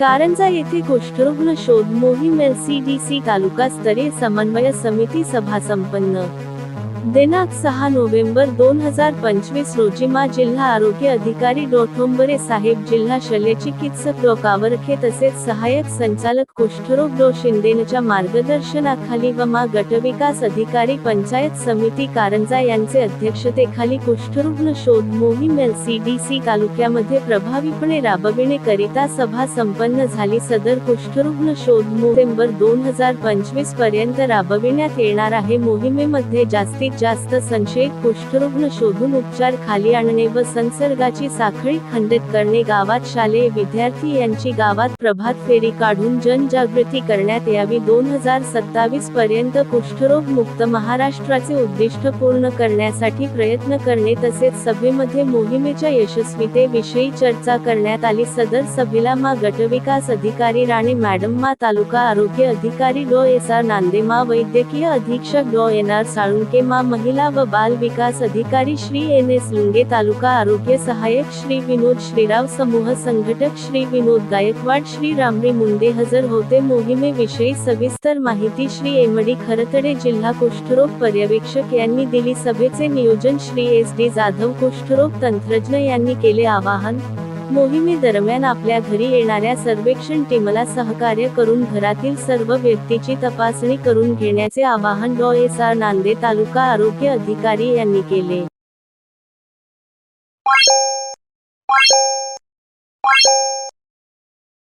कारंजा येथे कुष्ठरुग्ण शोध मोहीम सी तालुकास्तरीय समन्वय समिती सभा संपन्न. दिनांक सहा नोव्हेंबर दोन हजार पंचवीस रोजी मा जिल्हा आरोग्य अधिकारी डोठोंबरे साहेब जिल्हा शल्यचिकित्सक डॉ. कावरखे तसेच सहाय्यक संचालक कुष्ठरोग डो. शिंदेनच्या मार्गदर्शनाखाली व मा गटविकास अधिकारी पंचायत समिती कारंजा यांचे अध्यक्षतेखाली कुष्ठरुग्ण शोध मोहीम सी तालुक्यामध्ये प्रभावीपणे राबविण्याकरिता सभा संपन्न झाली. सदर कुष्ठरुग्ण शोध नोव्हेंबर दोन हजार पंचवीसपर्यंत राबविण्यात येणार आहे. मोहिमेमध्ये जास्तीत जास्त संशयित कुष्ठरुग्ण शोधून उपचार खाली आणणे व संसर्गाची साखळी खंडित करणे गावात शालेय विद्यार्थी यांची गावात प्रभात फेरी काढून जनजागृती करण्यात यावी. दोन हजार सत्तावीस पर्यंत कुष्ठरोग मुक्त महाराष्ट्राचे उद्दिष्ट पूर्ण करण्यासाठी प्रयत्न करणे तसेच सभेमध्ये मोहिमेच्या यशस्वीतेविषयी चर्चा करण्यात आली. सदर सभेला मा गटविकास अधिकारी राणे मॅडम मा तालुका आरोग्य अधिकारी डॉ एस आर नांदेमा वैद्यकीय अधीक्षक डॉ एन आर साळुंके मा महिला व बाल विकास अधिकारी श्री एन एस लुंगे तालुका आरोग्य सहाय्यक श्री विनोद श्रीराव समूह संघटक श्री विनोद गायकवाड श्री रामरे मुंडे हजर होते. मोहिमेविषयी सविस्तर माहिती श्री एमडी खरतडे जिल्हा कुष्ठरोग पर्यवेक्षक यांनी दिली. सभेचे नियोजन श्री एस डी जाधव कुष्ठरोग तंत्रज्ञ यांनी केले. आवाहन मोहिमेदरम्यान आपल्या घरी येणाऱ्या सर्वेक्षण टीमला सहकार्य करून घरातील सर्व व्यक्तीची तपासणी करून घेण्याचे आवाहन डॉ. एस. आर. नांदे तालुका आरोग्य अधिकारी यांनी केले.